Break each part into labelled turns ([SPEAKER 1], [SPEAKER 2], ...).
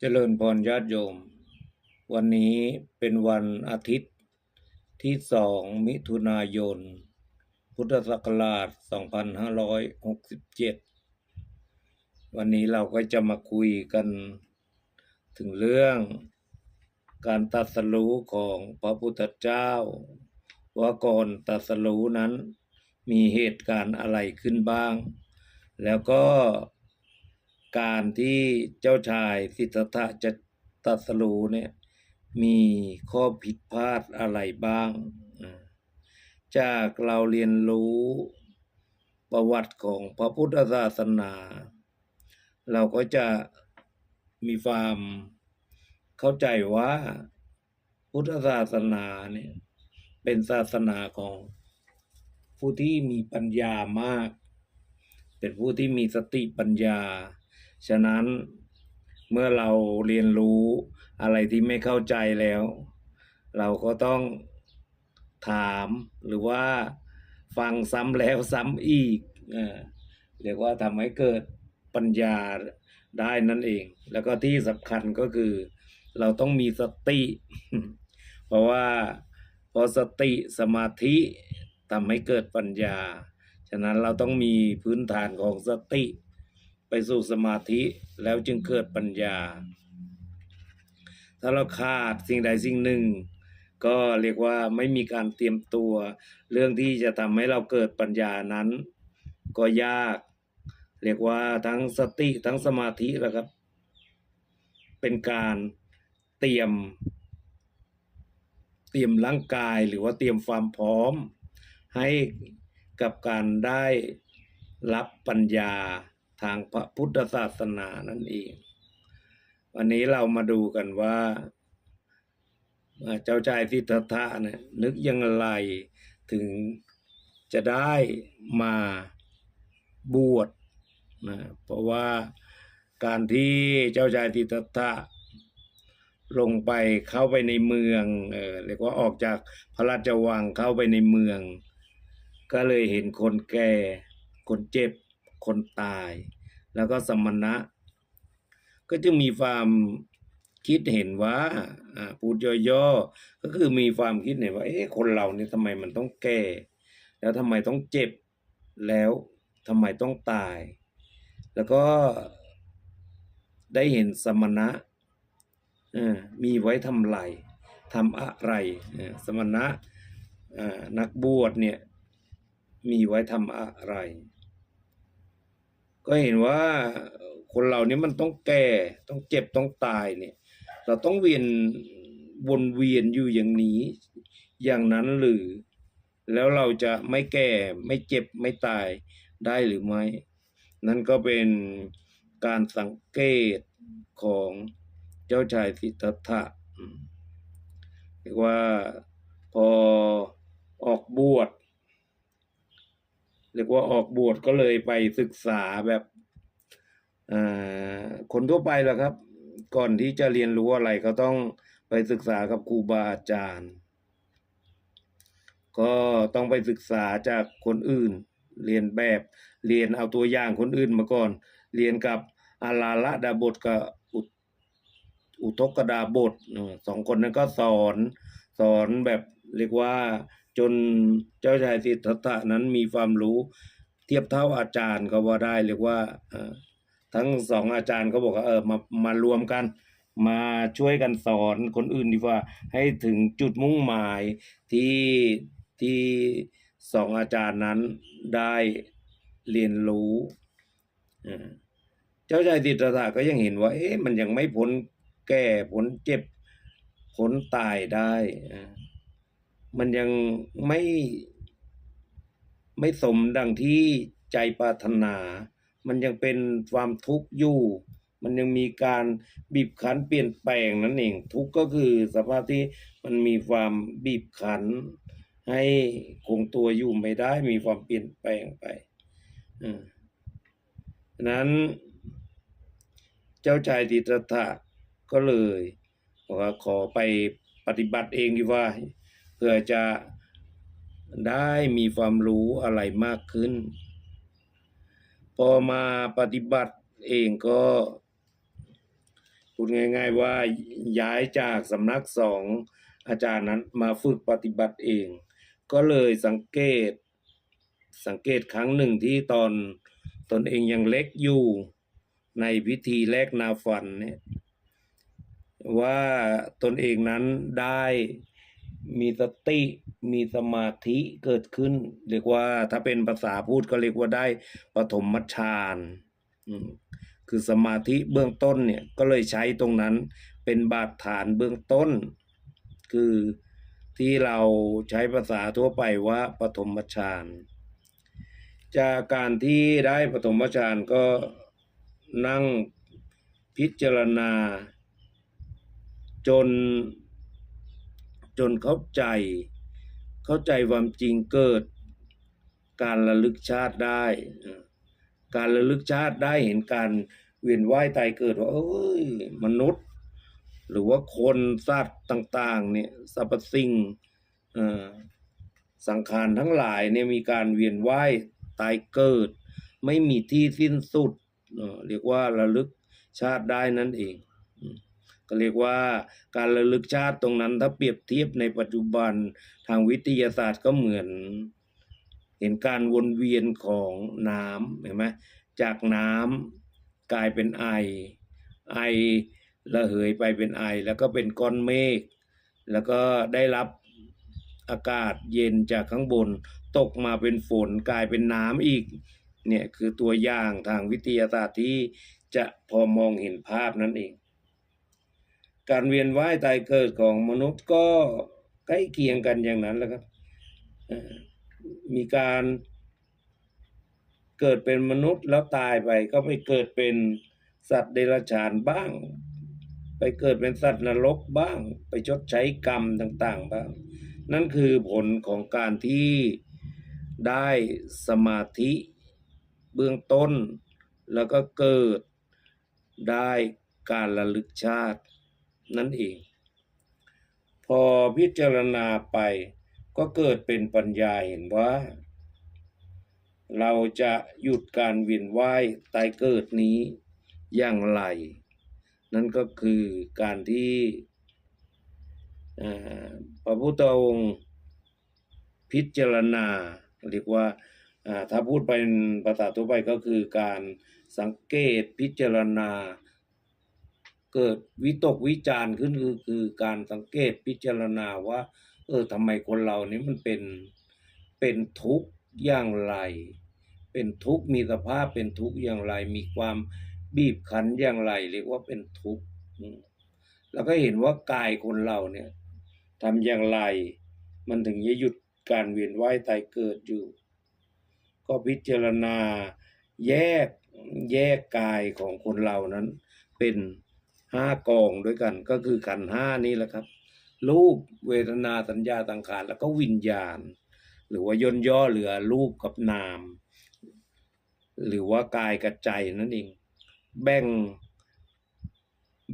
[SPEAKER 1] เจริญพรญาติโยม วันนี้เป็นวันอาทิตย์ที่สองมิถุนายน พุทธศักราช 2567 วันนี้เราก็จะมาคุยกัน ถึงเรื่องการตรัสรู้ของพระพุทธเจ้า ว่าก่อนตรัสรู้นั้นมีเหตุการณ์อะไรขึ้นบ้าง แล้วก็ การที่เจ้าชายสิทธัตถะจะตรัสรูเนี่ยมีข้อผิดพลาดอะไรบ้าง จากเราเรียนรู้ประวัติของพระพุทธศาสนา เราก็จะมีความเข้าใจว่าพุทธศาสนาเนี่ยเป็นศาสนาของผู้ที่มีปัญญามาก เป็นผู้ที่มีสติปัญญา ฉะนั้นเมื่อเราเรียนรู้อะไรที่ไม่เข้าใจแล้ว เราก็ต้องถามหรือว่าฟังซ้ำแล้วซ้ำอีกเรียกว่าทำให้เกิดปัญญาได้นั่นเอง แล้วก็ที่สำคัญก็คือเราต้องมีสติ เพราะว่าพอสติสมาธิทำให้เกิดปัญญา ฉะนั้นเราต้องมีพื้นฐานของสติ ไปสู่สมาธิแล้วจึงเกิดปัญญา ถ้าเราขาดสิ่งใดสิ่งหนึ่ง ก็เรียกว่าไม่มีการเตรียมตัว เรื่องที่จะทำให้เราเกิดปัญญานั้น ก็ยาก เรียกว่าทั้งสติทั้งสมาธิแหละครับ เป็นการเตรียม เตรียมร่างกายหรือว่าเตรียมความพร้อม ให้กับการได้รับปัญญา ทางพระพุทธศาสนานั่นเอง วันนี้เรามาดูกันว่าเจ้าชายสิทธัตถะนี่ยนึกยังไงถึงจะได้มาบวชนะเพราะว่าการที่เจ้าชายสิทธัตถะลงไปเข้าไปในเมืองเออเรียกว่าออกจากพระราชวังเข้าไปในเมือง ก็เลยเห็นคนแก่คนเจ็บ คนตาย แล้วก็สมณะ ก็จึงมีความคิดเห็นว่าพูดย่อๆก็คือมีความคิดเห็นว่าเอ๊ะคนเราเนี่ยทำไมมันต้องแก่ แล้วทำไมต้องเจ็บแล้วทำไมต้องตาย แล้วก็ได้เห็นสมณะมีไว้ทำไรทำอะไร สมณะนักบวชเนี่ยมีไว้ทำอะไร ก็เห็นว่าคนเรานี่มันต้องแก่ต้องเจ็บต้องตายเนี่ย เราต้องเวียนวนเวียนอยู่อย่างนี้ อย่างนั้นหรือ แล้วเราจะไม่แก่ไม่เจ็บไม่ตายได้หรือไม่นั่นก็เป็นการสังเกตของเจ้าชายสิทธัตถะเรียกว่าพอออกบวช เรียกว่าออกบวชก็เลยไปศึกษาแบบคนทั่วไปแหละครับ ก่อนที่จะเรียนรู้อะไรก็ต้องไปศึกษากับครูบาอาจารย์ ก็ต้องไปศึกษาจากคนอื่น เรียนแบบเรียนเอาตัวอย่างคนอื่นมาก่อน เรียนกับอาลาละดาบทกับอุทกดาบทสองคนนั้นก็สอนสอนแบบเรียกว่า จนเจ้าชายสิทธัตถะนั้นมีความรู้เทียบเท่าอาจารย์ก็ว่าได้เรียกว่าทั้งสองอาจารย์ก็บอกว่าเออมามารวมกัน มาช่วยกันสอนคนอื่นดีกว่าให้ถึงจุดมุ่งหมายที่ที่สองอาจารย์นั้นได้เรียนรู้เจ้าชายสิทธัตถะก็ยังเห็นว่า เอ๊ะมันยังไม่พ้นแก่พ้นเจ็บพ้นตายได้ มันยังไม่ไม่สมดังที่ใจปรารถนา มันยังเป็นความทุกข์อยู่ มันยังมีการบีบคั้นเปลี่ยนแปลงนั่นเอง ทุกข์ก็คือสภาพที่มันมีความบีบคั้น ให้คงตัวอยู่ไม่ได้ มีความเปลี่ยนแปลงไปอ่าฉะนั้นเจ้าชายดิตถะก็เลยบอกว่าขอไปปฏิบัติเองดีกว่า เพื่อจะได้มีความรู้อะไรมากขึ้น พอมาปฏิบัติเองก็พูดง่ายๆว่าย้ายจากสำนักสองอาจารย์นั้นมาฝึกปฏิบัติเอง ก็เลยสังเกต สังเกตครั้งหนึ่งที่ตอนตนเองยังเล็กอยู่ในพิธีแลกนาฟันเนี่ยว่าตนเองนั้นได้ มีสติมีสมาธิเกิดขึ้น เรียกว่าถ้าเป็นภาษาพูดก็เรียกว่าได้ปฐมฌานคือสมาธิเบื้องต้นเนี่ยก็เลยใช้ตรงนั้นเป็นบาดฐานเบื้องต้น คือที่เราใช้ภาษาทั่วไปว่าปฐมฌานจากการที่ได้ปฐมฌานก็นั่งพิจารณา จน จนเข้าใจ เข้าใจความจริงเกิด การระลึกชาติได้ การระลึกชาติได้เห็นการเวียนว่ายตายเกิดว่าเอ้ยมนุษย์ หรือว่าคนสัตว์ต่างๆเนี่ยสรรพสิ่งสังขารทั้งหลายเนี่ยมีการเวียนว่ายตายเกิด ไม่มีที่สิ้นสุด เรียกว่าระลึกชาติได้นั่นเอง ก็เรียกว่าการระลึกชาติตรงนั้นถ้าเปรียบเทียบในปัจจุบันทางวิทยาศาสตร์ก็เหมือน เห็นการวนเวียนของน้ำเห็นไหมจากน้ำกลายเป็นไอ ไอระเหยไปเป็นไอ แล้วก็เป็นก้อนเมฆแล้วก็ได้รับอากาศเย็นจากข้างบน ตกมาเป็นฝนกลายเป็นน้ำอีกเนี่ยคือตัวอย่างทางวิทยาศาสตร์ที่จะพอมองเห็นภาพนั่นเอง การเวียนว่ายตายเกิดของมนุษย์ก็ใกล้เคียงกันอย่างนั้นแหละครับมีการเกิดเป็นมนุษย์แล้วตายไปก็ไปเกิดเป็นสัตว์เดรัจฉานบ้าง ไปเกิดเป็นสัตว์นรกบ้าง ไปชดใช้กรรมต่างๆบ้าง นั่นคือผลของการที่ได้สมาธิเบื้องต้น แล้วก็เกิดได้การระลึกชาติ นั่นเอง พอพิจารณาไปก็เกิดเป็นปัญญาเห็นว่า เราจะหยุดการเวียนว่ายตายเกิดนี้อย่างไร นั่นก็คือการที่พระพุทธองค์พิจารณาเรียกว่าอ่าถ้าพูดเป็นภาษาทั่วไปก็คือการสังเกตพิจารณา เกิดวิตกวิจารณ์ขึ้นคือคือการสังเกตพิจารณาว่า เออทำไมคนเรานี้มันเป็นเป็นทุกข์อย่างไร เป็นทุกข์มีสภาพเป็นทุกข์อย่างไร มีความบีบคั้นอย่างไร เรียกว่าเป็นทุกข์แล้วก็เห็นว่ากายคนเราเนี่ยทำอย่างไร มันถึงจะหยุดการเวียนว่ายตายเกิดอยู่ ก็พิจารณาแยกแยกกายของคนเรานั้นเป็น ห้ากองด้วยกัน ก็คือขันห้านี่แหละครับ รูปเวทนาสัญญาสังขารแล้วก็วิญญาณ หรือว่าย่นย่อเหลือรูปกับนาม หรือว่ากายกับใจนั่นเอง แบ่ง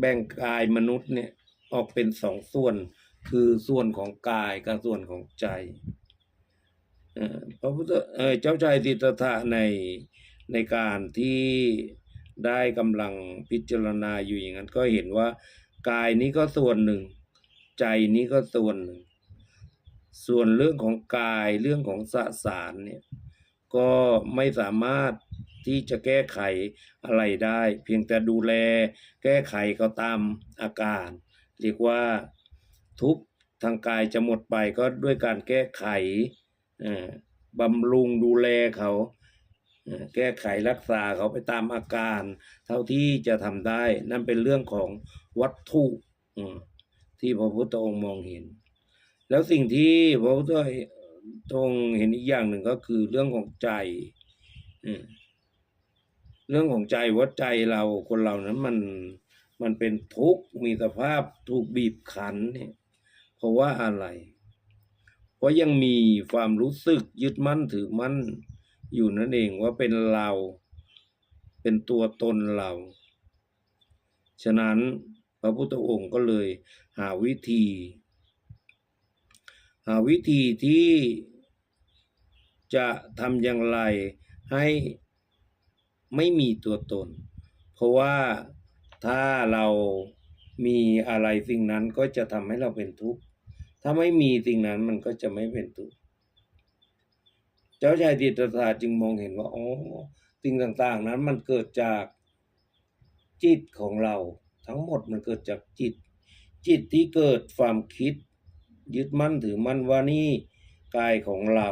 [SPEAKER 1] แบ่งกายมนุษย์เนี่ยออกเป็นสองส่วน คือส่วนของกายกับส่วนของใจพระพุทธเอ่อเจ้าชายสิทธัตถะในในการที่ ได้กำลังพิจารณาอยู่อย่างนั้นก็เห็นว่ากายนี้ก็ส่วนหนึ่ง ใจนี้ก็ส่วนหนึ่ง ส่วนเรื่องของกายเรื่องของสสารเนี่ยก็ไม่สามารถที่จะแก้ไขอะไรได้ เพียงแต่ดูแลแก้ไขเขาตามอาการเรียกว่าทุกทางกายจะหมดไปก็ด้วยการแก้ไขบำรุงดูแลเขา แก้ไขรักษาเขาไปตามอาการ เท่าที่จะทำได้ นั่นเป็นเรื่องของวัตถุที่พระพุทธองค์มองเห็น แล้วสิ่งที่พระพุทธองค์เห็นอีกอย่างหนึ่งก็คือเรื่องของใจเรื่องของใจว่าใจเราคนเรานั้นมันมันเป็นทุกข์มีสภาพถูกบีบคั้นเนี่ยเพราะว่าอะไร เพราะยังมีความรู้สึกยึดมั่นถือมั่น อยู่นั่นเองว่าเป็นเรา เป็นตัวตนเรา ฉะนั้นพระพุทธองค์ก็เลยหาวิธี หาวิธีที่จะทำอย่างไรให้ไม่มีตัวตน เพราะว่าถ้าเรามีอะไรสิ่งนั้นก็จะทำให้เราเป็นทุกข์ ถ้าไม่มีสิ่งนั้นมันก็จะไม่เป็นทุกข์ จ้าชายจิตรศาจึงมองเห็นว่าอ๋อสิ่งต่างๆ นั้นมันเกิดจากจิตของเรา ทั้งหมดมันเกิดจากจิต จิตที่เกิดความคิด ยึดมั่นถือมั่นว่านี่กายของเรา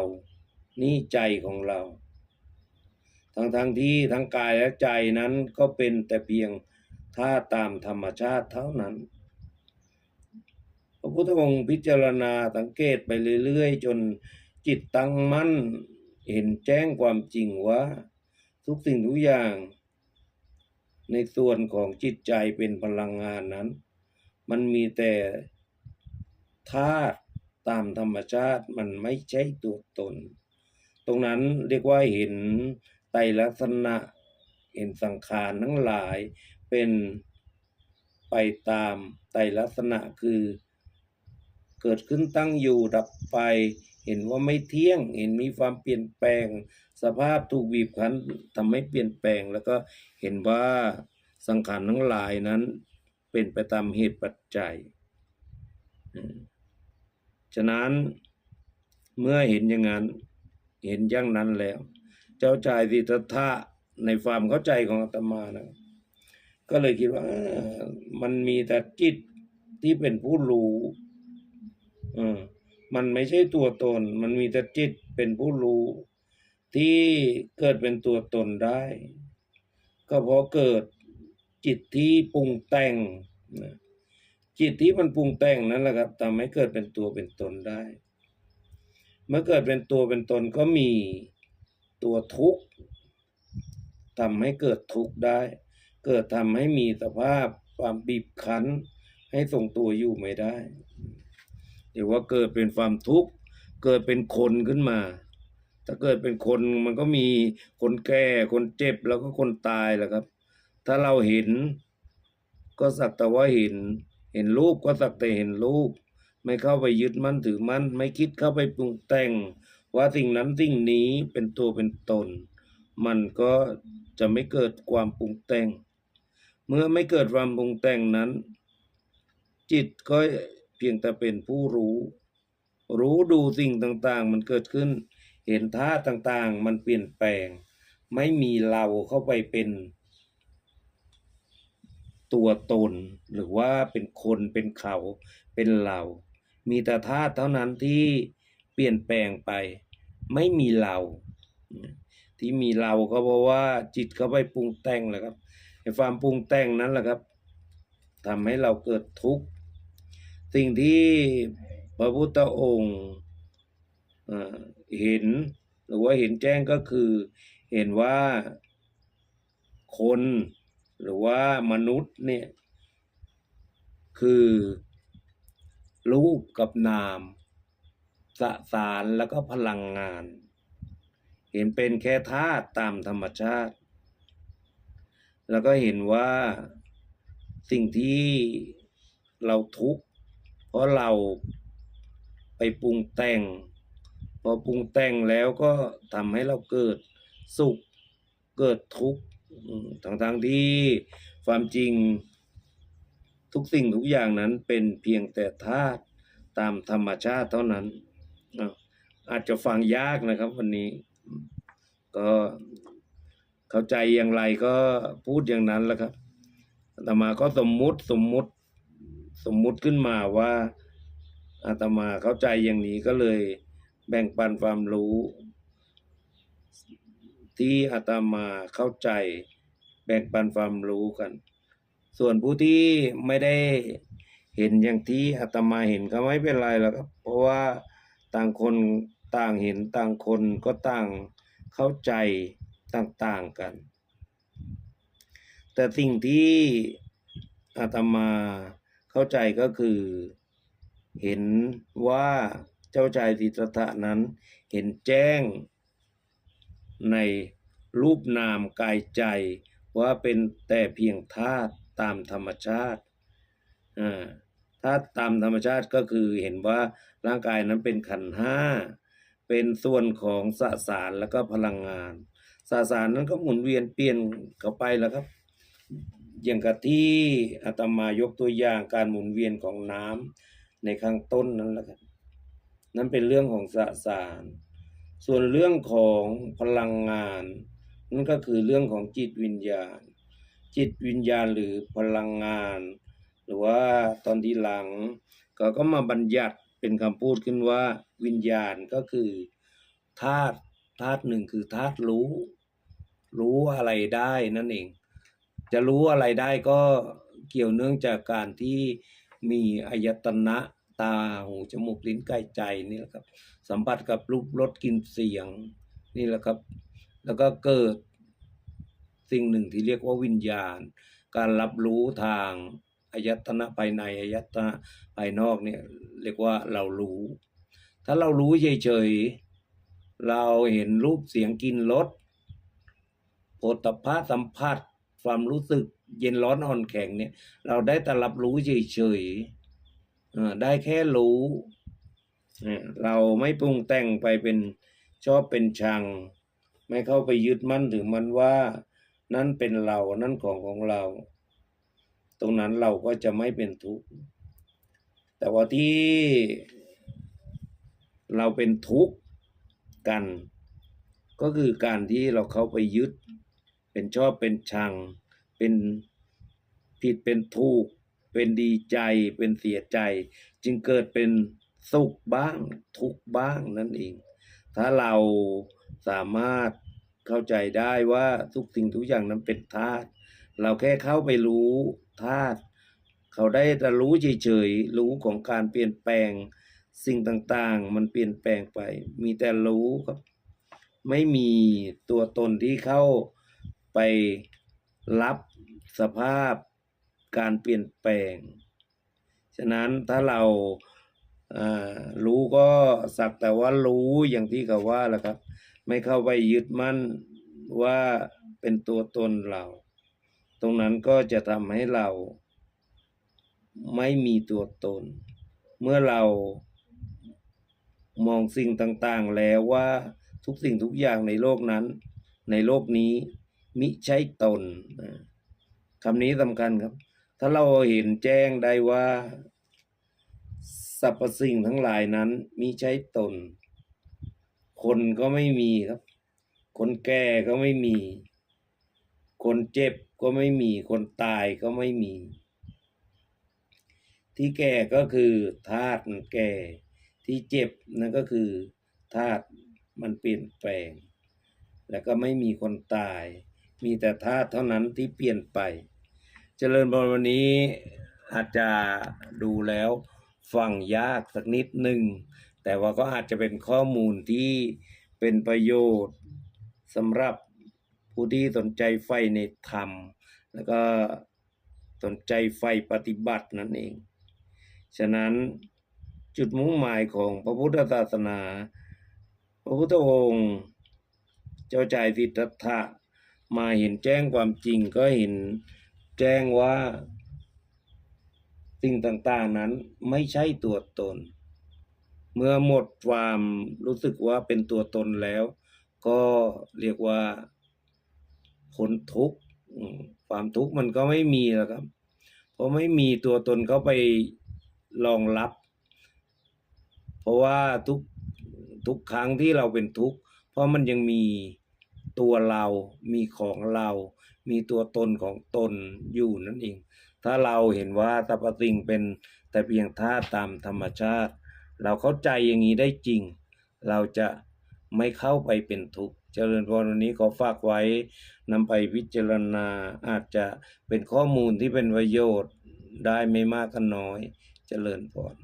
[SPEAKER 1] นี่ใจของเรา ทั้งๆทที่ทั้งกายและใจนั้นก็เป็นแต่เพียงท่าตามธรรมชาติเท่านั้นพระพุทธองค์พิจารณาสังเกตไปเรื่อยๆ จนจิตตั้งมั่น เห็นแจ้งความจริงว่า ทุกสิ่งทุกอย่าง ในส่วนของจิตใจเป็นพลังงานนั้น มันมีแต่ธาตุตามธรรมชาติมันไม่ใช่ตัวตน ตรงนั้นเรียกว่าเห็นไตรลักษณะ เห็นสังขารทั้งหลายเป็นไปตามไตรลักษณะคือ เกิดขึ้นตั้งอยู่ดับไป เห็นว่าไม่เที่ยง เห็นมีความเปลี่ยนแปลง สภาพถูกบีบคั้นทำให้เปลี่ยนแปลง แล้วก็เห็นว่าสังขารทั้งหลายนั้น เป็นไปตามเหตุปัจจัย ฉะนั้นเมื่อเห็นอย่างนั้น เห็นอย่างนั้นแล้ว เจ้าชายสิทธัตถะในความเข้าใจของอาตมานะ ก็เลยคิดว่ามันมีแต่จิตที่เป็นผู้รู้เออ มันไม่ใช่ตัวตน มันมีแต่จิตเป็นผู้รู้ ที่เกิดเป็นตัวตนได้ ก็เพราะเกิดจิตที่ปรุงแต่งนะจิตที่มันปรุงแต่งนั้นแหละครับทำให้เกิดเป็นตัวเป็นตนได้ เมื่อเกิดเป็นตัวเป็นตนก็มีตัวทุกข์ทำให้เกิดทุกข์ได้ เกิดทำให้มีสภาพความบีบคั้น ให้ทรงตัวอยู่ไม่ได้ เดี๋ยวว่าเกิดเป็นความทุกข์เกิดเป็นคนขึ้นมา ถ้าเกิดเป็นคนมันก็มีคนแก่คนเจ็บแล้วก็คนตายแหละครับ ถ้าเราเห็น ก็สักแต่ว่าเห็น เห็นรูปก็สักแต่เห็นรูป ไม่เข้าไปยึดมั่นถือมั่นไม่คิดเข้าไปปรุงแต่ง ว่าสิ่งนั้นสิ่งนี้เป็นตัวเป็นตน มันก็จะไม่เกิดความปรุงแต่ง เมื่อไม่เกิดความปรุงแต่งนั้น จิตก็ พียงแต่เป็นผู้รู้ รู้ดูสิ่งต่างๆ มันเกิดขึ้น เห็นท่าตุต่างๆ มันเปลี่ยนแปลง ไม่มีเราเข้าไปเป็น ตัวตน หรือว่าเป็นคนเป็นเขาเป็นเรา มีแต่ธาตุเท่านั้นที่เปลี่ยนแปลงไป ไม่มีเรา ที่มีเราก็เพราะว่าจิตเข้าไปปรุงแต่งแหละครับไอ้ความปรุงแต่งนั้นแหละครับทำให้เราเกิดทุกข์ สิ่งที่พระพุทธองค์เห็นหรือว่าเห็นแจ้งก็คือ เห็นว่าคนหรือว่ามนุษย์เนี่ยคือรูปกับนามสสารแล้วก็พลังงาน เห็นเป็นแค่ธาตุตามธรรมชาติ แล้วก็เห็นว่าสิ่งที่เราทุกข์ เพราะเราไปปรุงแต่ง พอปรุงแต่งแล้วก็ทำให้เราเกิดสุขเกิดทุกข์ทั้งๆที่ความจริงทุกสิ่งทุกอย่างนั้นเป็นเพียงแต่ธาตุตามธรรมชาติเท่านั้น อาจจะฟังยากนะครับวันนี้ ก็เข้าใจอย่างไรก็พูดอย่างนั้นแหละครับอาตมาก็สมมุติสมมุติ สมมุติขึ้นมาว่าอาตมาเข้าใจอย่างนี้ก็เลยแบ่งปันความรู้ ที่อาตมาเข้าใจ แบ่งปันความรู้กัน ส่วนผู้ที่ไม่ได้เห็นอย่างที่อาตมาเห็นก็ไม่เป็นไรหรอกครับ เพราะว่าต่างคนต่างเห็นต่างคนก็ต่างเข้าใจต่างๆกัน แต่สิ่งที่อาตมา เข้าใจก็คือ เห็นว่าเจ้าชายสิทธัตถะนั้น เห็นแจ้ง ในรูปนามกายใจ ว่าเป็นแต่เพียงธาตุตามธรรมชาติอ่าธาตุตามธรรมชาติก็คือเห็นว่าร่างกายนั้นเป็นขันห้าเป็นส่วนของสสารแล้วก็พลังงานสสารนั้นก็หมุนเวียนเปลี่ยนเข้าไปแล้วครับ อย่างกับที่อาตมายกตัวอย่างการหมุนเวียนของน้ำในข้างต้นนั้นแหละครับนั่นเป็นเรื่องของสสาร ส่วนเรื่องของพลังงานนั่นก็คือเรื่องของจิตวิญญาณ จิตวิญญาณหรือพลังงาน หรือว่าตอนที่หลัง ก็ก็มาบัญญัติเป็นคำพูดขึ้นว่าวิญญาณก็คือธาตุธาตุหนึ่งคือธาตุรู้ รู้อะไรได้นั่นเอง จะรู้อะไรได้ก็เกี่ยวเนื่องจากการที่มีอายตนะตาหูจมูกลิ้นกายใจนี่แหละครับ สัมผัสกับรูปรสกลิ่นเสียงนี่แหละครับ แล้วก็เกิดสิ่งหนึ่งที่เรียกว่าวิญญาณ การรับรู้ทางอายตนะภายในอายตนะภายนอกเนี่ยเรียกว่าเรารู้ ถ้าเรารู้เฉยๆเราเห็นรูปเสียงกลินรสโผฏฐัพพะสัมผัส ความรู้สึกเย็นร้อนอ่อนแข็งเนี่ย เราได้แต่รับรู้เฉยๆได้แค่รู้เนี่ยเราไม่ปรุงแต่งไปเป็นชอบเป็นชัง ไม่เข้าไปยึดมั่นถือมันว่า นั่นเป็นเรานั่นของของเรา ตรงนั้นเราก็จะไม่เป็นทุกข์แต่ว่าที่เราเป็นทุกข์กัน ก็คือการที่เราเข้าไปยึด เป็นชอบเป็นชัง เป็นผิดเป็นถูก เป็นดีใจ เป็นเสียใจ จึงเกิดเป็นสุขบ้างทุกบ้างนั่นเอง ถ้าเราสามารถเข้าใจได้ว่าทุกสิ่งทุกอย่างนั้นเป็นธาตุเราแค่เข้าไปรู้ธาตุเขาได้แต่รู้เฉยๆรู้ของการเปลี่ยนแปลงสิ่งต่างๆ มันเปลี่ยนแปลงไป มีแต่รู้ครับ ไม่มีตัวตนที่เข้า ไปรับสภาพการเปลี่ยนแปลง ฉะนั้นถ้าเรารู้ก็สักแต่ว่ารู้อย่างที่เขาว่าแหละครับ ไม่เข้าไปยึดมั่นว่าเป็นตัวตนเรา ตรงนั้นก็จะทำให้เรา ไม่มีตัวตน เมื่อเรามองสิ่งต่างๆแล้วว่าทุกสิ่งทุกอย่างในโลกนั้น ในโลกนี้ มิใช่ตนคำนี้สำคัญครับ ถ้าเราเห็นแจ้งได้ว่าสรรพสิ่งทั้งหลายนั้นมิใช่ตน คนก็ไม่มีครับ คนแก่ก็ไม่มี คนเจ็บก็ไม่มี คนตายก็ไม่มี ที่แก่ก็คือธาตุมันแก่ ที่เจ็บนั่นก็คือธาตุมันเปลี่ยนแปลง แล้วก็ไม่มีคนตาย มีแต่ธาตุเท่านั้นที่เปลี่ยนไป เจริญพรวันนี้อาจจะดูแล้วฟังยากสักนิดหนึ่ง แต่ว่าก็อาจจะเป็นข้อมูลที่เป็นประโยชน์สำหรับผู้ที่สนใจใฝ่ในธรรม แล้วก็สนใจใฝ่ปฏิบัตินั่นเอง ฉะนั้นจุดมุ่งหมายของพระพุทธศาสนา พระพุทธองค์ เจ้าชายสิทธัตถะ มาเห็นแจ้งความจริงก็เห็นแจ้งว่า สิ่งต่างๆนั้นไม่ใช่ตัวตน เมื่อหมดความรู้สึกว่าเป็นตัวตนแล้ว ก็เรียกว่าพ้นทุกข์ความทุกข์มันก็ไม่มีแล้วครับ เพราะไม่มีตัวตนเขาไปรองรับ เพราะว่าทุกทุกครั้งที่เราเป็นทุกข์เพราะมันยังมี ตัวเรามีของเรา มีตัวตนของตนอยู่นั่นเอง ถ้าเราเห็นว่าสรรพสิ่งเป็นแต่เพียงธาตุตามธรรมชาติ เราเข้าใจอย่างนี้ได้จริง เราจะไม่เข้าไปเป็นทุกข์เจริญพรวันนี้ขอฝากไว้นำไปพิจารณาอาจจะเป็นข้อมูลที่เป็นประโยชน์ได้ไม่มากก็น้อย เจริญพร